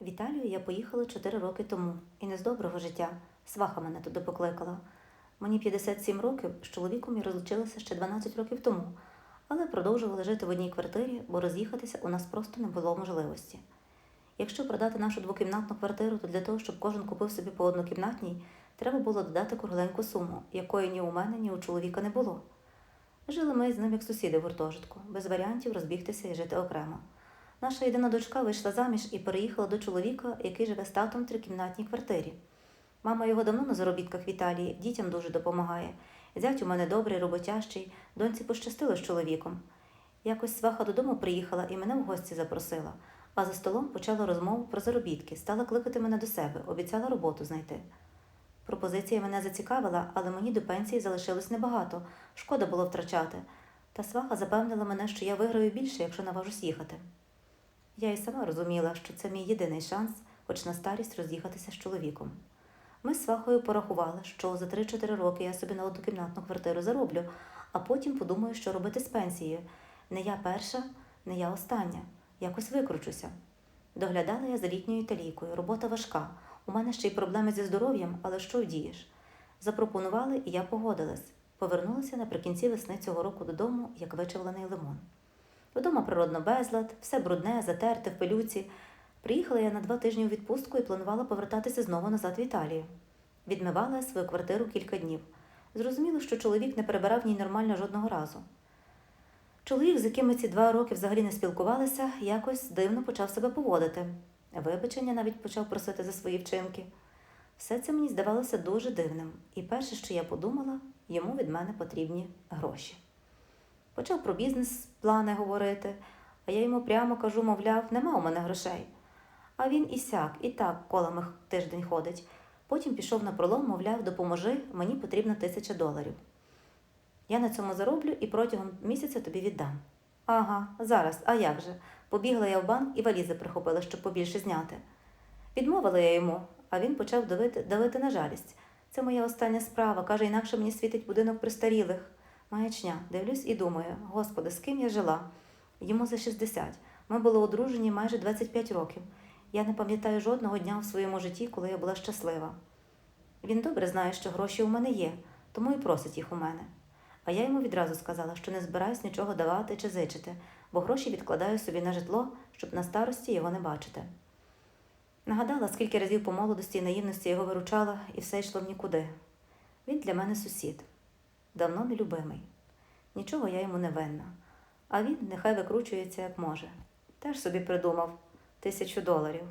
В Італію я поїхала 4 роки тому, і не з доброго життя. Сваха мене туди покликала. Мені 57 років, з чоловіком я розлучилася ще 12 років тому, але продовжувала жити в одній квартирі, бо роз'їхатися у нас просто не було можливості. Якщо продати нашу двокімнатну квартиру, то для того, щоб кожен купив собі по однокімнатній, треба було додати кругленьку суму, якої ні у мене, ні у чоловіка не було. Жили ми з ним як сусіди в гуртожитку, без варіантів розбігтися і жити окремо. Наша єдина дочка вийшла заміж і переїхала до чоловіка, який живе з татом в трикімнатній квартирі. Мама його давно на заробітках в Італії, дітям дуже допомагає. Зять у мене добрий, роботящий, доньці пощастило з чоловіком. Якось сваха додому приїхала і мене в гості запросила, а за столом почала розмову про заробітки, стала кликати мене до себе, обіцяла роботу знайти. Пропозиція мене зацікавила, але мені до пенсії залишилось небагато, шкода було втрачати. Та сваха запевнила мене, що я виграю більше, якщо наважусь їхати. Я і сама розуміла, що це мій єдиний шанс, хоч на старість роз'їхатися з чоловіком. Ми з свахою порахували, що за 3-4 роки я собі на однокімнатну квартиру зароблю, а потім подумаю, що робити з пенсією. Не я перша, не я остання. Якось викручуся. Доглядала я за літньою італійкою, робота важка. У мене ще й проблеми зі здоров'ям, але що вдієш? Запропонували, і я погодилась. Повернулася наприкінці весни цього року додому, як вичавлений лимон. Вдома природно безлад, все брудне, затерте в пилюці. Приїхала я на два тижні у відпустку і планувала повертатися знову назад в Італію. Відмивала свою квартиру кілька днів. Зрозуміло, що чоловік не перебирав в ній нормально жодного разу. Чоловік, з яким ми ці два роки взагалі не спілкувалися, якось дивно почав себе поводити. Вибачення навіть почав просити за свої вчинки. Все це мені здавалося дуже дивним, і перше, що я подумала, йому від мене потрібні гроші. Почав про бізнес-плани говорити, а я йому прямо кажу, мовляв, нема у мене грошей. А він і сяк, і так колами тиждень ходить. Потім пішов на пролом, мовляв, допоможи, мені потрібна тисяча доларів. Я на цьому зароблю і протягом місяця тобі віддам. Ага, зараз, а як же? Побігла я в банк і валізи прихопила, щоб побільше зняти. Відмовила я йому, а він почав давити, давити на жалість. Це моя остання справа. Каже, інакше мені світить будинок престарілих. Маячня, дивлюсь і думаю, господи, з ким я жила? Йому за 60. Ми були одружені майже 25 років. Я не пам'ятаю жодного дня в своєму житті, коли я була щаслива. Він добре знає, що гроші у мене є, тому і просить їх у мене. А я йому відразу сказала, що не збираюсь нічого давати чи зичити, бо гроші відкладаю собі на житло, щоб на старості його не бачити. Нагадала, скільки разів по молодості і наївності його виручала, і все йшло в нікуди. Він для мене сусід, давно нелюбимий. Нічого я йому не винна. А він нехай викручується як може. Теж собі придумав тисячу доларів.